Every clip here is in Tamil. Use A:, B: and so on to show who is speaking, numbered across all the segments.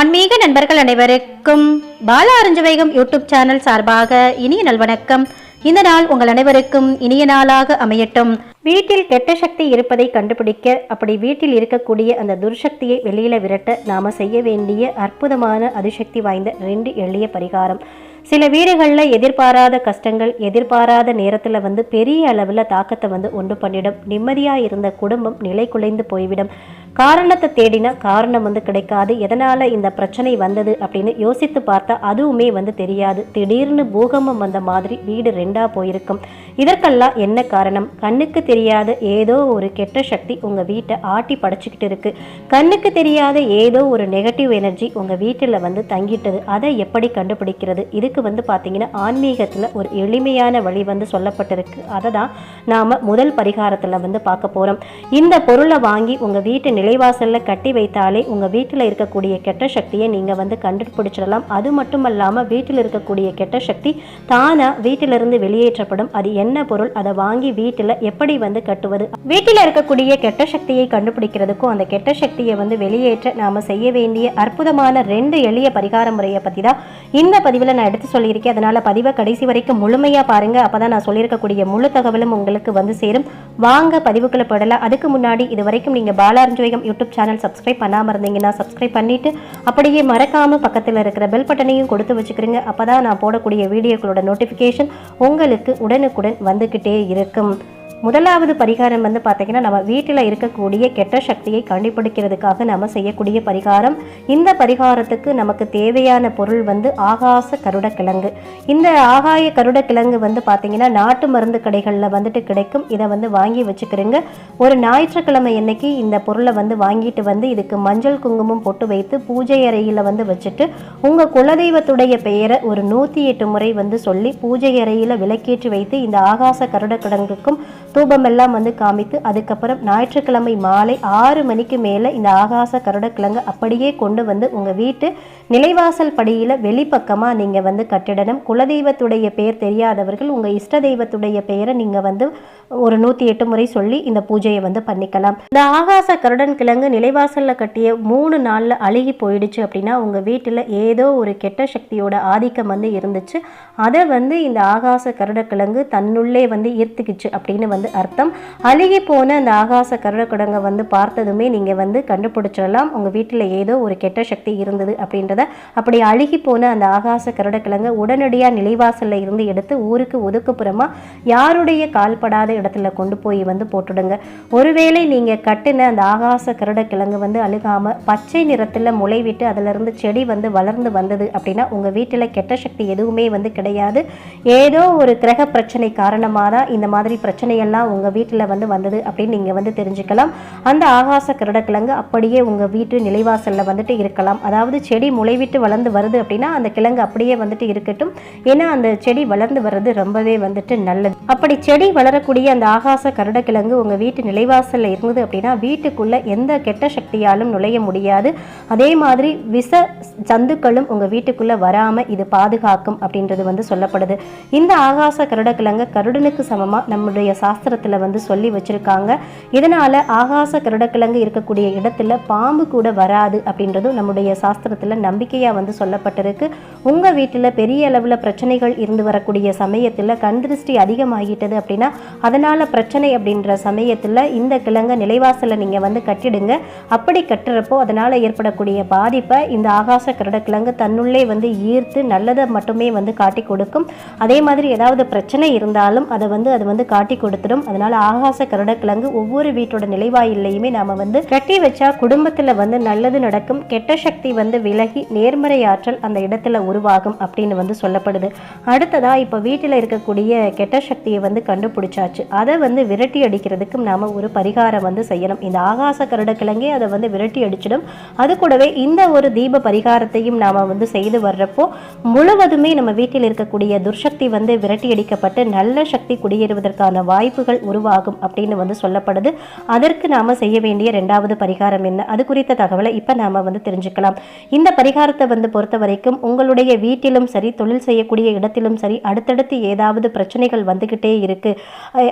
A: ஆன்மீக நண்பர்கள் அனைவருக்கும் பாலா அருஞ்சவைகம் யூடியூப் சேனல் சார்பாக இனிய நல்வணக்கம் இந்த நாள் உங்கள் அனைவருக்கும் இனிய நாளாக அமையட்டும். வீட்டில் கெட்ட சக்தி இருப்பதை கண்டுபிடிக்க அப்படி வீட்டில் இருக்கக்கூடிய அந்த துர்சக்தியை வெளியில விரட்ட நாம செய்ய வேண்டிய அற்புதமான அதிசக்தி வாய்ந்த ரெண்டு எளிய பரிகாரம். சில வீடுகளில் எதிர்பாராத கஷ்டங்கள் எதிர்பாராத நேரத்தில் வந்து பெரிய அளவில் தாக்கத்தை வந்து உண்டு பண்ணிடும். நிம்மதியாக இருந்த குடும்பம் நிலை குலைந்து போய்விடும். காரணத்தை தேடினா காரணம் வந்து கிடைக்காது. எதனால் இந்த பிரச்சனை வந்தது அப்படின்னு யோசித்து பார்த்தா அதுவுமே வந்து தெரியாது. திடீர்னு பூகம்பம் வந்த மாதிரி வீடு ரெண்டாக போயிருக்கும். இதற்கெல்லாம் என்ன காரணம்? கண்ணுக்கு தெரியாத ஏதோ ஒரு கெட்ட சக்தி உங்கள் வீட்டை ஆட்டி படைச்சிக்கிட்டு இருக்கு. கண்ணுக்கு தெரியாத ஏதோ ஒரு நெகட்டிவ் எனர்ஜி உங்கள் வீட்டில் வந்து தங்கிட்டது. அதை எப்படி கண்டுபிடிக்கிறது? இதுக்கு வந்து பார்த்தீங்கன்னா ஆன்மீகத்தில் ஒரு எளிமையான வழி வந்து சொல்லப்பட்டிருக்கு. அதை தான் நாம் முதல் பரிகாரத்தில் வந்து பார்க்க போகிறோம் இந்த பொருளை வாங்கி உங்கள் வீட்டு நிலைவாசலில் கட்டி வைத்தாலே உங்கள் வீட்டில் இருக்கக்கூடிய கெட்ட சக்தியை நீங்கள் வந்து கண்டுபிடிச்சிடலாம். அது மட்டும் இல்லாமல் வீட்டில் இருக்கக்கூடிய கெட்ட சக்தி தானாக வீட்டிலிருந்து வெளியேற்றப்படும். அது என்ன பொருள்? அதை வாங்கி வீட்டில் எப்படி வந்து கட்டுவது? வீட்டில் இருக்கக்கூடிய கெட்ட சக்தியை கண்டுபிடிக்கிறதுக்கும் அந்த கெட்ட சக்தியை வந்து வெளியேற்ற நாம் செய்ய வேண்டிய அற்புதமான ரெண்டு எளிய பரிகார முறையை பற்றி தான் இந்த பதிவில் நான் எடுத்து சொல்லியிருக்கேன். அதனால் பதிவை கடைசி வரைக்கும் முழுமையாக பாருங்கள் அப்போ தான் நான் சொல்லியிருக்கக்கூடிய முழு தகவலும் உங்களுக்கு வந்து சேரும். வாங்க பதிவுக்குள்ள போடலாம் அதுக்கு முன்னாடி இது வரைக்கும் நீங்கள் பாலாரஞ்சோகம் யூடியூப் சேனல் சப்ஸ்கிரைப் பண்ணாமல் இருந்தீங்கன்னா சப்ஸ்கிரைப் பண்ணிவிட்டு அப்படியே மறக்காமல் பக்கத்தில் இருக்கிற பெல் பட்டனையும் கொடுத்து வச்சுக்கிறீங்க அப்போ தான் நான் போடக்கூடிய வீடியோக்களோட நோட்டிஃபிகேஷன் உங்களுக்கு உடனுக்குடன் வந்துக்கிட்டே இருக்கும். முதலாவது பரிகாரம் வந்து பார்த்தீங்கன்னா நம்ம வீட்டில் இருக்கக்கூடிய கெட்ட சக்தியை கண்டுபிடிக்கிறதுக்காக நம்ம செய்யக்கூடிய பரிகாரம். இந்த பரிகாரத்துக்கு நமக்கு தேவையான பொருள் வந்து ஆகாச கருடக்கிழங்கு. இந்த ஆகாய கருடக்கிழங்கு வந்து பார்த்தீங்கன்னா நாட்டு மருந்து கடைகளில் வந்துட்டு கிடைக்கும். இதை வந்து வாங்கி வச்சுக்கிறேங்க. ஒரு ஞாயிற்றுக்கிழமை அன்னைக்கு இந்த பொருளை வந்து வாங்கிட்டு வந்து இதுக்கு மஞ்சள் குங்குமம் போட்டு வைத்து பூஜை அறையில் வந்து வச்சுட்டு உங்கள் குலதெய்வத்துடைய பெயரை ஒரு நூற்றி எட்டு முறை வந்து சொல்லி பூஜை அறையில் விளக்கேற்றி வைத்து இந்த ஆகாச கருடக்கிழங்குக்கும் தூபமெல்லாம் வந்து காமித்து அதுக்கப்புறம் ஞாயிற்றுக்கிழமை மாலை ஆறு மணிக்கு மேலே இந்த ஆகாச கருடக்கிழங்கு அப்படியே கொண்டு வந்து உங்கள் வீட்டு நிலைவாசல் படியில் வெளிப்பக்கமாக நீங்கள் வந்து கட்டிடணும். குலதெய்வத்துடைய பெயர் தெரியாதவர்கள் உங்கள் இஷ்ட தெய்வத்துடைய பெயரை நீங்கள் வந்து ஒரு நூற்றி எட்டு முறை சொல்லி இந்த பூஜையை வந்து பண்ணிக்கலாம். இந்த ஆகாச கருடன் கிழங்கு நிலைவாசலில் கட்டிய மூணு நாளில் அழுகி போயிடுச்சு அப்படின்னா உங்கள் வீட்டில் ஏதோ ஒரு கெட்ட சக்தியோட ஆதிக்கம் வந்து இருந்துச்சு. அதை வந்து இந்த ஆகாச கருடக்கிழங்கு தன்னுள்ளே வந்து ஈர்த்துக்குச்சு அப்படின்னு வந்து அர்த்தம். அழுகி போன அந்த ஆகாச கருடக்கிழங்கை வந்து பார்த்ததுமே நீங்கள் வந்து கண்டுபிடிச்சிடலாம். உங்கள் வீட்டில் ஏதோ ஒரு கெட்ட சக்தி இருந்தது அப்படின்றத. அப்படி அழுகி போன அந்த ஆகாச கருடக்கிழங்கை உடனடியாக நிலைவாசலில் இருந்து எடுத்து ஊருக்கு ஒதுக்குப்புறமாக யாருடைய கால்படாத இடத்துல கொண்டு போய் வந்து போட்டுடுங்க. ஒருவேளை நீங்கள் கட்டின அந்த ஆகாச கருடக்கிழங்கு வந்து அழுகாமல் பச்சை நிறத்தில் முளைவிட்டு அதிலிருந்து செடி வந்து வளர்ந்து வந்தது அப்படின்னா உங்கள் வீட்டில் கெட்ட சக்தி எதுவுமே வந்து கிடையாது. ஏதோ ஒரு கிரக பிரச்சனை காரணமாக தான் இந்த மாதிரி பிரச்சனைகள் கிரகங்கள்லாம் உங்கள் வீட்டில் வந்து வந்தது அப்படின்னு நீங்கள் வந்து தெரிஞ்சுக்கலாம். அந்த ஆகாச கிரடக்கிழங்கு அப்படியே உங்கள் வீட்டு நிலைவாசலில் வந்துட்டு இருக்கலாம். அதாவது செடி முளைவிட்டு வளர்ந்து வருது அப்படின்னா அந்த கிழங்கு அப்படியே வந்துட்டு இருக்கட்டும். ஏன்னா அந்த செடி வளர்ந்து வர்றது ரொம்பவே வந்துட்டு நல்லது. அப்படி செடி வளரக்கூடிய அந்த ஆகாச கருடக்கிழங்கு உங்கள் வீட்டு நிலைவாசலில் இருந்தது அப்படின்னா வீட்டுக்குள்ளே எந்த கெட்ட சக்தியாலும் நுழைய முடியாது. அதே மாதிரி விச ஜந்துக்களும் உங்கள் வீட்டுக்குள்ளே வராமல் இது பாதுகாக்கும் அப்படின்றது வந்து சொல்லப்படுது. இந்த ஆகாச கருடக்கிழங்கு கருடனுக்கு சமமாக நம்முடைய சாஸ்திர சாஸ்திரத்தில் வந்து சொல்லி வச்சுருக்காங்க. இதனால் ஆகாச கருடக்கிழங்கு இருக்கக்கூடிய இடத்துல பாம்பு கூட வராது அப்படின்றதும் நம்முடைய சாஸ்திரத்தில் நம்பிக்கையாக வந்து சொல்லப்பட்டிருக்கு. உங்கள் வீட்டில் பெரிய அளவில் பிரச்சனைகள் இருந்து வரக்கூடிய சமயத்தில் கண் திருஷ்டி அதிகமாகிட்டது அப்படின்னா அதனால் பிரச்சனை அப்படின்ற சமயத்தில் இந்த கிழங்கை நிலைவாசலில் நீங்கள் வந்து கட்டிடுங்க. அப்படி கட்டுறப்போ அதனால் ஏற்படக்கூடிய பாதிப்பை இந்த ஆகாச கருடக்கிழங்கு தன்னுள்ளே வந்து ஈர்த்து நல்லதை மட்டுமே வந்து காட்டி கொடுக்கும். அதே மாதிரி ஏதாவது பிரச்சனை இருந்தாலும் அதை வந்து அது வந்து காட்டி கொடுத்துடும் அதனால ஆகாச கருடக்கிழங்கு ஒவ்வொரு வீட்டோட நிலைவாயிலையுமே நாம வந்து கட்டி வச்சா குடும்பத்துல வந்து நல்லது நடக்கும். கெட்ட சக்தி வந்து விலகி நேர்மறை ஆற்றல் அந்த இடத்துல உருவாகும் அப்படின்னு வந்து சொல்லப்படுது. அடுத்ததா இப்போ வீட்டில் இருக்கக்கூடிய கெட்ட சக்தியை வந்து கண்டுபிடிச்சாச்சு. அதை வந்து விரட்டி அடிக்கிறதுக்கும் நாம ஒரு பரிகாரம் வந்து செய்யணும். இந்த ஆகாச கருடக்கிழங்கே அதை வந்து விரட்டி அடிச்சிடும். அது கூடவே இந்த ஒரு தீப பரிகாரத்தையும் நாம வந்து செய்து வர்றப்போ முழுவதுமே நம்ம வீட்டில் இருக்கக்கூடிய துர்சக்தி வந்து விரட்டி அடிக்கப்பட்டு நல்ல சக்தி குடியேறுவதற்கான வாய்ப்பு வாய்ப்புகள் உருவாகும் அப்படின்னு வந்து சொல்லப்படுது. அதற்கு நாம செய்ய வேண்டிய ரெண்டாவது பரிகாரம் என்ன? அது குறித்த தகவலை இப்போ நாம வந்து தெரிஞ்சுக்கலாம். இந்த பரிகாரத்தை வந்து பொறுத்த வரைக்கும் உங்களுடைய வீட்டிலும் சரி தொழில் செய்யக்கூடிய இடத்திலும் சரி அடுத்தடுத்து ஏதாவது பிரச்சனைகள் வந்துக்கிட்டே இருக்கு.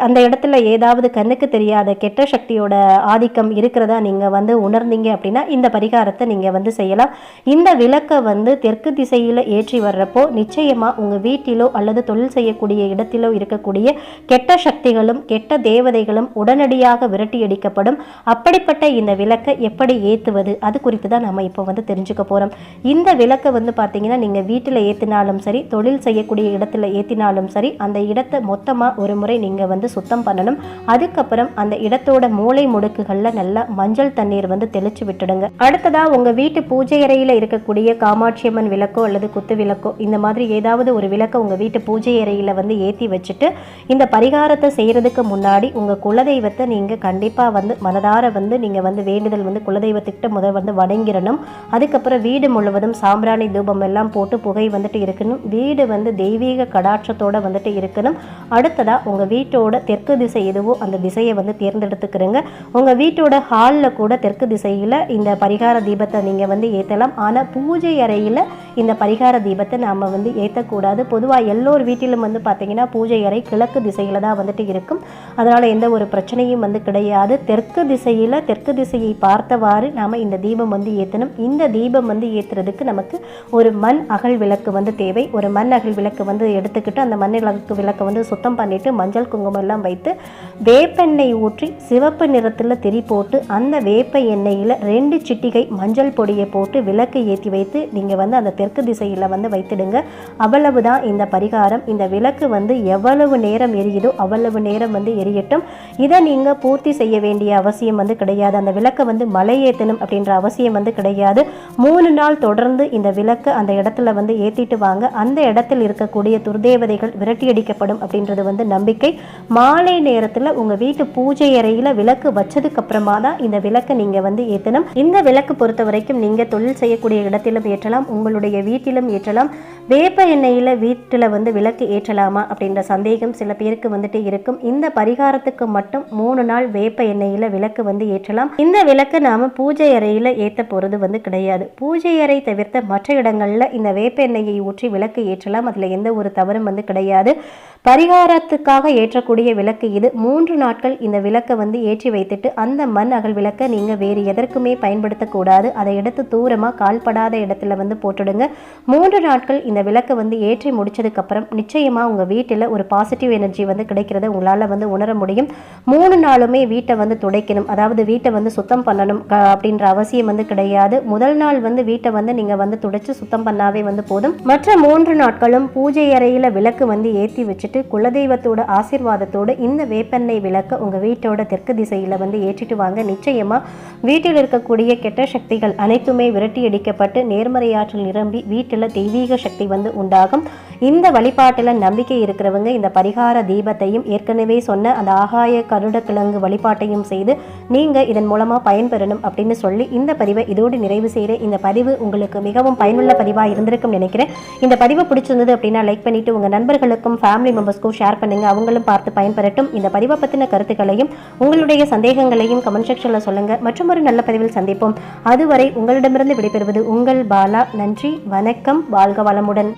A: அந்த இடத்துல ஏதாவது கண்ணுக்கு தெரியாத கெட்ட சக்தியோட ஆதிக்கம் இருக்கிறதா நீங்கள் வந்து உணர்ந்தீங்க அப்படின்னா இந்த பரிகாரத்தை நீங்கள் வந்து செய்யலாம். இந்த விளக்கை வந்து தெற்கு திசையில் ஏற்றி வர்றப்போ நிச்சயமாக உங்கள் வீட்டிலோ அல்லது தொழில் செய்யக்கூடிய இடத்திலோ இருக்கக்கூடிய கெட்ட சக்திகளும் கெட்ட தேவதைகளும் உடனடியாக விரட்டியடிக்கப்படும். அப்படிப்பட்ட இந்த விளக்கை எப்படி ஏற்றுவது அது குறித்து தான் நம்ம இப்போ வந்து தெரிஞ்சுக்க போகிறோம் இந்த விளக்கை வந்து பார்த்தீங்கன்னா நீங்கள் வீட்டில் ஏற்றினாலும் சரி தொழில் செய்யக்கூடிய இடத்துல ஏற்றினாலும் சரி அந்த இடத்தை மொத்தமாக ஒரு முறை நீங்கள் வந்து சுத்தம் பண்ணணும். அதுக்கப்புறம் அந்த இடத்தோட மூளை முடுக்குகளில் நல்லா மஞ்சள் தண்ணீர் வந்து தெளிச்சு விட்டுடுங்க. அடுத்ததாக உங்கள் வீட்டு பூஜை அறையில் இருக்கக்கூடிய காமாட்சி அம்மன் விளக்கோ அல்லது குத்து விளக்கோ இந்த மாதிரி ஏதாவது ஒரு விளக்கை உங்கள் வீட்டு பூஜை அறையில் வந்து ஏற்றி வச்சுட்டு இந்த பரிகாரத்தை செய்கிறது செய்கிறதுக்கு முன்னாடி உங்கள் குலதெய்வத்தை நீங்கள் கண்டிப்பாக வந்து மனதார வந்து நீங்கள் வந்து வேண்டுதல் வந்து குலதெய்வத்துக்கிட்ட முதல் வந்து வணங்கிடணும். அதுக்கப்புறம் வீடு முழுவதும் சாம்பிராணி தூபம் எல்லாம் போட்டு புகை வந்துட்டு இருக்கணும். வீடு வந்து தெய்வீக கடாட்சத்தோடு வந்துட்டு இருக்கணும். அடுத்ததாக உங்கள் வீட்டோட தெற்கு திசை எதுவோ அந்த திசையை வந்து தேர்ந்தெடுத்துக்கிறங்க. உங்கள் வீட்டோட ஹாலில் கூட தெற்கு திசையில் இந்த பரிகார தீபத்தை நீங்கள் வந்து ஏற்றலாம் ஆனால் பூஜை அறையில் இந்த பரிகார தீபத்தை நாம் வந்து ஏற்றக்கூடாது பொதுவாக எல்லோர் வீட்டிலும் வந்து பார்த்தீங்கன்னா பூஜை அறை கிழக்கு திசையில் தான் வந்துட்டு இருக்கும் அதனால் எந்த ஒரு பிரச்சனையும் வந்து கிடையாது. தெற்கு திசையில் தெற்கு திசையை பார்த்தவாறு நாம் இந்த தீபம் வந்து ஏற்றணும் இந்த தீபம் வந்து ஏற்றுறதுக்கு நமக்கு ஒரு மண் அகல் விளக்கு வந்து தேவை. ஒரு மண் அகல் விளக்கு வந்து எடுத்துக்கிட்டு அந்த மண் விளக்கு விளக்கை வந்து சுத்தம் பண்ணிட்டு மஞ்சள் குங்குமம் எல்லாம் வைத்து வேப்பெண்ணெய் ஊற்றி சிவப்பு நிறத்தில் திரி போட்டு அந்த வேப்ப எண்ணெயில் ரெண்டு சிட்டிகை மஞ்சள் பொடியை போட்டு விளக்கு ஏற்றி வைத்து நீங்கள் வந்து அந்த தெற்கு திசையில் வந்து வைத்திடுங்க. அவ்வளவு தான் இந்த பரிகாரம். இந்த விளக்கு வந்து எவ்வளவு நேரம் எரியுதோ அவ்வளவு நேரம் நேரம் வந்து எரியட்டும். இதை நீங்கள் பூர்த்தி செய்ய வேண்டிய அவசியம் வந்து கிடையாது. அந்த விளக்கை வந்து மலை ஏற்றணும் அப்படின்ற அவசியம் வந்து கிடையாது. மூணு நாள் தொடர்ந்து இந்த விளக்கு அந்த இடத்துல வந்து ஏற்றிட்டு வாங்க. அந்த இடத்தில் இருக்கக்கூடிய துர்தேவதைகள் விரட்டியடிக்கப்படும் அப்படின்றது வந்து நம்பிக்கை. மாலை நேரத்தில் உங்கள் வீட்டு பூஜை அறையில் விளக்கு வச்சதுக்கு அப்புறமா தான் இந்த விளக்கை நீங்கள் வந்து ஏற்றணும் இந்த விளக்கு பொறுத்த வரைக்கும் நீங்கள் தொழில் செய்யக்கூடிய இடத்திலும் ஏற்றலாம். உங்களுடைய வீட்டிலும் ஏற்றலாம். வேப்ப எண்ணெயில் வீட்டில் வந்து விளக்கு ஏற்றலாமா அப்படின்ற சந்தேகம் சில பேருக்கு வந்துட்டு இருக்கும். இந்த பரிகாரத்துக்கு மட்டும் மூணு நாள் வேப்ப எண்ணெயில் விளக்கு வந்து ஏற்றலாம். இந்த விளக்கு நாம் பூஜை அறையில் ஏற்ற போகிறது வந்து கிடையாது. பூஜை அறை தவிர்த்த மற்ற இடங்களில் இந்த வேப்ப எண்ணெயை ஊற்றி விளக்கு ஏற்றலாம். அதில் எந்த ஒரு தவறும் வந்து கிடையாது. பரிகாரத்துக்காக ஏற்றக்கூடிய விளக்கு இது. மூன்று நாட்கள் இந்த விளக்கை வந்து ஏற்றி வைத்துட்டு அந்த மண் அகல் விளக்கை நீங்கள் வேறு எதற்குமே பயன்படுத்தக்கூடாது அதை எடுத்து தூரமாக கால்படாத இடத்துல வந்து போட்டுடுங்க. மூன்று நாட்கள் இந்த விளக்கை வந்து ஏற்றி முடிச்சதுக்கப்புறம் நிச்சயமாக உங்கள் வீட்டில் ஒரு பாசிட்டிவ் எனர்ஜி வந்து கிடைக்கிறத உங்களால் நம்மளால் வந்து உணர முடியும். மூணு நாளுமே வீட்டை வந்து துடைக்கணும். அதாவது வீட்டை வந்து சுத்தம் பண்ணணும். அப்படின்ற அவசியம் வந்து கிடையாது. முதல் நாள் வந்து வீட்டை வந்து நீங்கள் வந்து துடைச்சு சுத்தம் பண்ணாவே வந்து போதும். மற்ற மூன்று நாட்களும் பூஜை அறையில் விளக்கு வந்து ஏற்றி வச்சுட்டு குலதெய்வத்தோட ஆசிர்வாதத்தோடு இந்த வேப்பெண்ணெய் விளக்கை உங்கள் வீட்டோட தெற்கு திசையில் வந்து ஏற்றிட்டு வாங்க. நிச்சயமாக வீட்டில் இருக்கக்கூடிய கெட்ட சக்திகள் அனைத்துமே விரட்டி அடிக்கப்பட்டு நேர்மறையாற்றல் நிரம்பி வீட்டில் தெய்வீக சக்தி வந்து உண்டாகும். இந்த வழிபாட்டில் நம்பிக்கை இருக்கிறவங்க இந்த பரிகார தீபத்தையும் ஏற்கனவே சொன்ன அந்த ஆகாய கருடக்கிழங்கு வழிபாட்டையும் செய்து நீங்கள் இதன் மூலமாக பயன்பெறணும் அப்படின்னு சொல்லி இந்த பதிவை இதோடு நிறைவு செய்கிற இந்த பதிவு உங்களுக்கு மிகவும் பயனுள்ள பதிவாக இருந்திருக்கும் நினைக்கிறேன். இந்த பதிவு பிடிச்சிருந்தது அப்படின்னா லைக் பண்ணிட்டு உங்கள் நண்பர்களுக்கும் ஃபேமிலி மெம்பர்ஸ்க்கும் ஷேர் பண்ணுங்கள் அவங்களும் பார்த்து பயன்பெறட்டும். இந்த பதிவை பற்றின கருத்துக்களையும் உங்களுடைய சந்தேகங்களையும் கமெண்ட் செக்ஷனில் சொல்லுங்கள் மற்றும் ஒரு நல்ல பதிவில் சந்திப்போம். அதுவரை உங்களிடமிருந்து விடைபெறுவது உங்கள் பாலா. நன்றி வணக்கம். வாழ்க வளமுடன்.